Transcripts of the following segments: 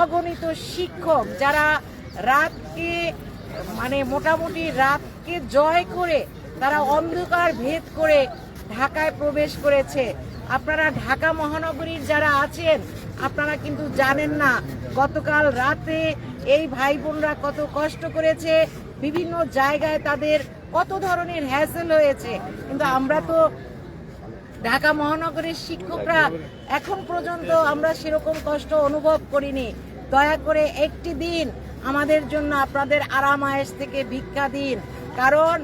অগণিত শিক্ষক যারা রাতকে মানে মোটামুটি রাতকে জয় করে তারা অন্ধকার ভেদ করে ঢাকায় প্রবেশ করেছে। আপনারা ঢাকা মহানগরীর যারা আছেন, আপনারা কিন্তু জানেন না গতকাল রাতে এই ভাই বোনরা কত কষ্ট করেছে, বিভিন্ন জায়গায় তাদের কত ধরনের হ্যাসেল হয়েছে। কিন্তু আমরা তো ঢাকা মহানগরের শিক্ষকরা এখন পর্যন্ত আমরা সেরকম কষ্ট অনুভব করিনি। দয়া করে একটি দিন আমাদের জন্য আপনাদের আরাম আয়েস থেকে ভিক্ষা দিন। কারণ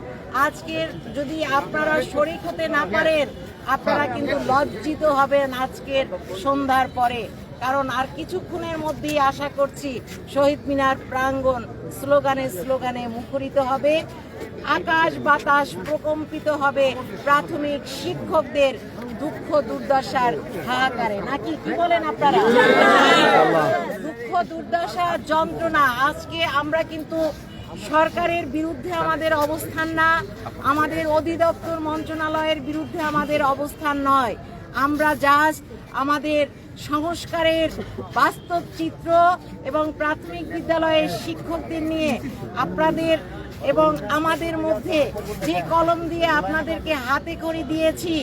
আজকের যদি আপনারা শরিক হতে না পারেন, আপনারা কিন্তু লজ্জিত হবেন আজকের সন্ধ্যার পরে। কারণ আর কিছুক্ষণের মধ্যেই আশা করছি শহীদ মিনার প্রাঙ্গণ স্লোগানে স্লোগানে মুখরিত হবে। আকাশ বাতাস প্রকম্পিত হবে। প্রাথমিক শিক্ষকদের দুঃখ দুর্দশার হাহাকারে। নাকি কি বলেন আপনারা? দুঃখ দুর্দশা, যন্ত্রণা। আজকে আমরা কিন্তু সরকারের বিরুদ্ধে আমাদের অবস্থান না, আমাদের অধিদপ্তর মন্ত্রণালয়ের বিরুদ্ধে আমাদের অবস্থান নয়। আমরা জাস্ট আমাদের সংস্কারের বাস্তব চিত্র এবং প্রাথমিক বিদ্যালয়ের শিক্ষকদের নিয়ে আপনাদের এবং আমাদের মধ্যে যে কলম দিয়ে আপনাদেরকে হাতে করে দিয়েছি,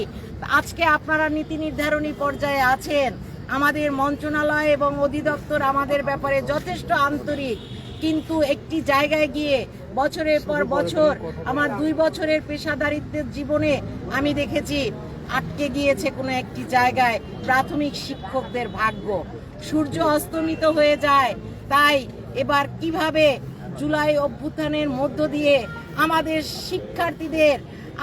আজকে আপনারা নীতি নির্ধারণী পর্যায়ে আছেন। আমাদের মন্ত্রণালয় এবং অধিদপ্তর আমাদের ব্যাপারে যথেষ্ট আন্তরিক, কিন্তু একটি জায়গায় গিয়ে বছরের পর বছর আমার দুই বছরের পেশাদারিত্বের জীবনে আমি দেখেছি আটকে গিয়েছে কোনো একটি জায়গায় প্রাথমিক শিক্ষকদের ভাগ্য। সূর্য অস্তমিত হয়ে যায়। তাই এবার কীভাবে জুলাই অভ্যুত্থানের মধ্য দিয়ে আমাদের শিক্ষার্থীদের,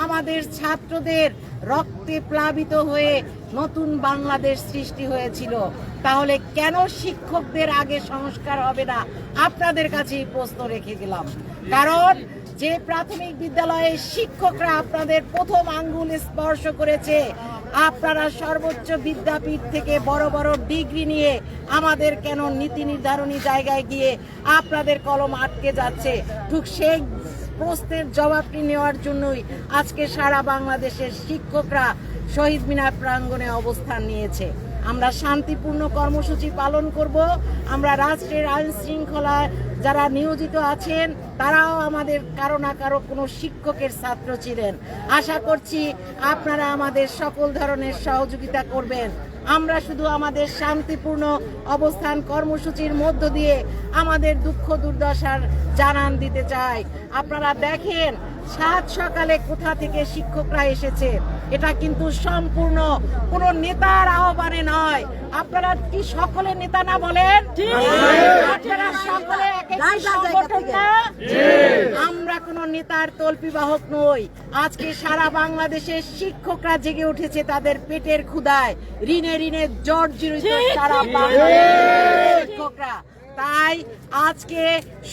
আমাদের ছাত্রদের রক্তে প্লাবিত হয়ে নতুন বাংলাদেশ সৃষ্টি হয়েছিল? তাহলে কেন শিক্ষকদের আগে সংস্কার হবে না? আপনাদের কাছে এই প্রশ্ন রেখে গেলাম। কারণ যে প্রাথমিক বিদ্যালয়ে শিক্ষকরা আপনাদের প্রথম আঙ্গুল স্পর্শ করেছে, আপনারা সর্বোচ্চ বিদ্যাপীঠ থেকে বড় বড় ডিগ্রি নিয়ে আমাদের কেন নীতি নির্ধারণী জায়গায় গিয়ে আপনাদের কলম আটকে যাচ্ছে? ঠিক সেই প্রশ্নের জবাবটি নেওয়ার জন্যই আজকে সারা বাংলাদেশের শিক্ষকরা শহীদ মিনার প্রাঙ্গণে অবস্থান নিয়েছে। আমরা শান্তিপূর্ণ কর্মসূচি পালন করব। আমরা রাষ্ট্রের আইন শৃঙ্খলায় যারা নিয়োজিত আছেন, তারাও আমাদের কারও না কারও কোনো শিক্ষকের ছাত্র ছিলেন। আশা করছি আপনারা আমাদের সকল ধরনের সহযোগিতা করবেন। আমরা শুধু আমাদের শান্তিপূর্ণ অবস্থান কর্মসূচির মধ্য দিয়ে আমাদের দুঃখ দুর্দশার জানান দিতে চাই। আপনারা দেখেন সাত সকালে কোথা থেকে শিক্ষকরা এসেছে এটা কিন্তু সম্পূর্ণ কোনো নেতার আহ্বানে নয়। আপনারা কি সকলে নেতা না বলেন? আপনারা সকলে এক একটি সংগঠন না? আমরা কোন নেতার তল্পিবাহক নই। আজকে সারা বাংলাদেশের শিক্ষকরা জেগে উঠেছে তাদের পেটের ক্ষুধায়। ঋণে ঋণে জর্জরিত সারা শিক্ষকরা। তাই আজকে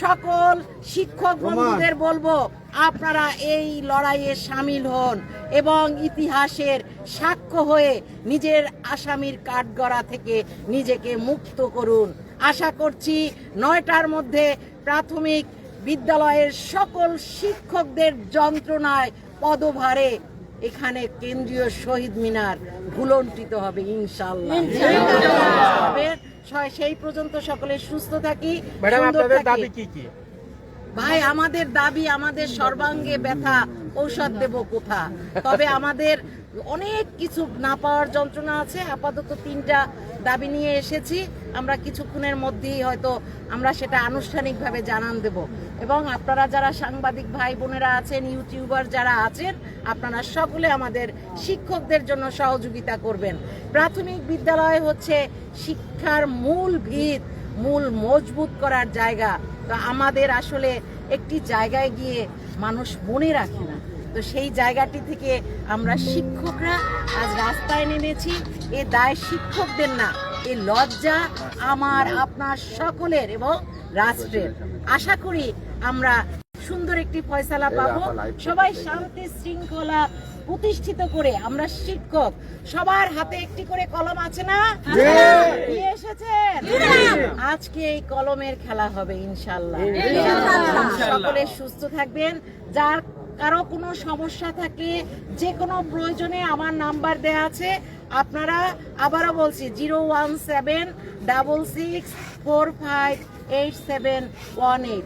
সকল শিক্ষক বন্ধুদের বলব আপনারা এই লড়াইয়ে সামিল হন এবং ইতিহাসের সাক্ষ্য হয়ে নিজের আসামির কাঠগড়া থেকে নিজেকে মুক্ত করুন। আশা করছি নয়টার মধ্যে প্রাথমিক বিদ্যালয়ের সকল শিক্ষকদের যন্ত্রণায় পদভারে এখানে কেন্দ্রীয় শহীদ মিনার ভুলন্টিত হবে ইনশাল্লাহ সেই পর্যন্ত সকলে সুস্থ থাকি ম্যাডাম আপনাদের দাবি কি কি? ভাই, আমাদের দাবি, আমাদের সর্বাঙ্গে ব্যথা, ঔষধ দেব কোথা? তবে আমাদের অনেক কিছু না পাওয়ার যন্ত্রণা আছে। আপাতত তিনটা দাবি নিয়ে এসেছি। আমরা কিছুক্ষণের মধ্যেই হয়তো আমরা সেটা আনুষ্ঠানিকভাবে জানান দেব। এবং আপনারা যারা সাংবাদিক ভাই বোনেরা আছেন, ইউটিউবার যারা আছেন, আপনারা সকলে আমাদের শিক্ষকদের জন্য সহযোগিতা করবেন। প্রাথমিক বিদ্যালয় হচ্ছে শিক্ষার মূল ভিত, মূল মজবুত করার জায়গা। তো আমাদের আসলে একটি জায়গায় গিয়ে মানুষ মনে রাখে না। তো সেই জায়গাটি থেকে আমরা শিক্ষকরা আজ রাস্তায় নেমেছি। এ দায় শিক্ষকদের না এ লজ্জা আমার আপনার সকলের এবং রাষ্ট্রের। আশা করি আমরা সুন্দর একটি ফয়সালা পাবো। সবাই শান্তি শৃঙ্খলা প্রতিষ্ঠিত করে আমরা শিক্ষক সবার হাতে একটি করে কলম আছে না? নিয়ে এসেছেন? আজকে এই কলমের খেলা হবে ইনশাল্লাহ সকলে সুস্থ থাকবেন। যার কারও কোনো সমস্যা থাকে যে কোনো প্রয়োজনে আমার নাম্বার দেয়া আছে। আপনারা আবারও বলছি zero one seven double six four five eight seven one eight.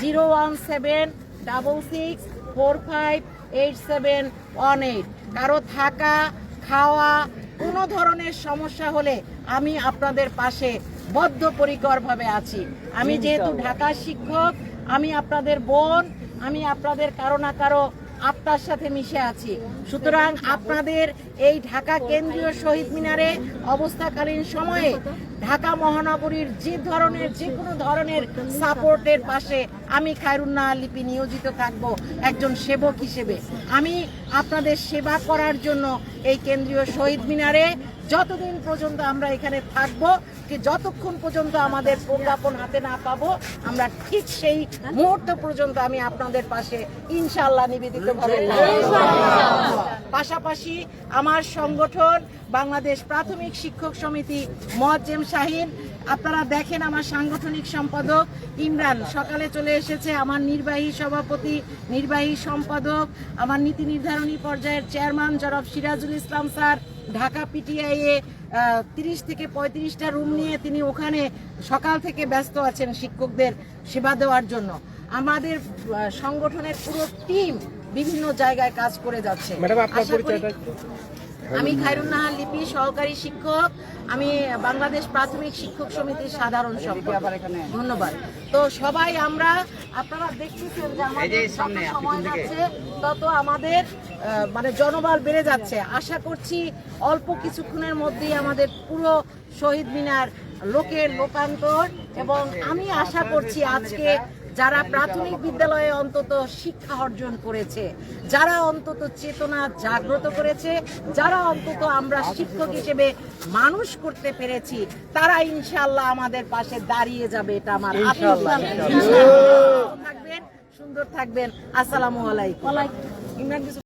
Zero one seven double six four five eight seven one eight কারও থাকা খাওয়া কোনো ধরনের সমস্যা হলে আমি আপনাদের পাশে বদ্ধপরিকরভাবে আছি। আমি যেহেতু ঢাকার শিক্ষক আমি আপনাদের বোন আমি আপনাদের কারও না কারও আত্মার সাথে মিশে আছি। সুতরাং আপনাদের এই ঢাকা কেন্দ্রীয় শহীদ মিনারে অবস্থাকালীন সময়ে ঢাকা মহানগরীর যে ধরনের যে কোনো ধরনের সাপোর্টের পাশে আমি খায়রুন্না লিপি নিয়োজিত থাকব একজন সেবক হিসেবে। আমি আপনাদের সেবা করার জন্য এই কেন্দ্রীয় শহীদ মিনারে যতদিন পর্যন্ত আমরা এখানে থাকব কি যতক্ষণ পর্যন্ত আমাদের প্রজ্ঞাপন হাতে না পাবো, আমরা ঠিক সেই মুহূর্ত পর্যন্ত আমি আপনাদের পাশে ইনশাল্লাহ নিবেদিত পাশাপাশি আমার সংগঠন বাংলাদেশ প্রাথমিক শিক্ষক সমিতি মজ্জেম শাহিন, আপনারা দেখেন আমার সাংগঠনিক সম্পাদক ইমরান সকালে চলে এসেছে, আমার নির্বাহী সভাপতি, নির্বাহী সম্পাদক, আমার নীতি নির্ধারণী পর্যায়ের চেয়ারম্যান জনাব সিরাজুল ইসলাম স্যার ঢাকা পিটিআই এ তিরিশ থেকে পঁয়ত্রিশটা রুম নিয়ে তিনি ওখানে সকাল থেকে ব্যস্ত আছেন শিক্ষকদের সেবা দেওয়ার জন্য। আমাদের সংগঠনের পুরো টিম বিভিন্ন জায়গায় কাজ করে যাচ্ছে। আমি খায়রুন্নাহার লিপি সহকারী শিক্ষক। আমি বাংলাদেশ প্রাথমিক শিক্ষক সমিতির সাধারণ সম্পাদক। ধন্যবাদ। তো সবাই আমরা আপনারা দেখতেছেন যে আমাদের সময় যাচ্ছে তত আমাদের মানে জনবল বেড়ে যাচ্ছে। আশা করছি অল্প কিছুক্ষণের মধ্যেই আমাদের পুরো শহীদ মিনার লোকের লোকান্তর এবং আমি আশা করছি আজকে যারা প্রাথমিক বিদ্যালয়ে অন্তত শিক্ষা অর্জন করেছে যারা অন্তত চেতনা জাগ্রত করেছে যারা অন্তত আমরা শিক্ষক হিসেবে মানুষ করতে পেরেছি তারা ইনশাল্লাহ আমাদের পাশে দাঁড়িয়ে যাবে এটা আমার। থাকবেন। সুন্দর থাকবেন। আসসালামু আলাইকুম।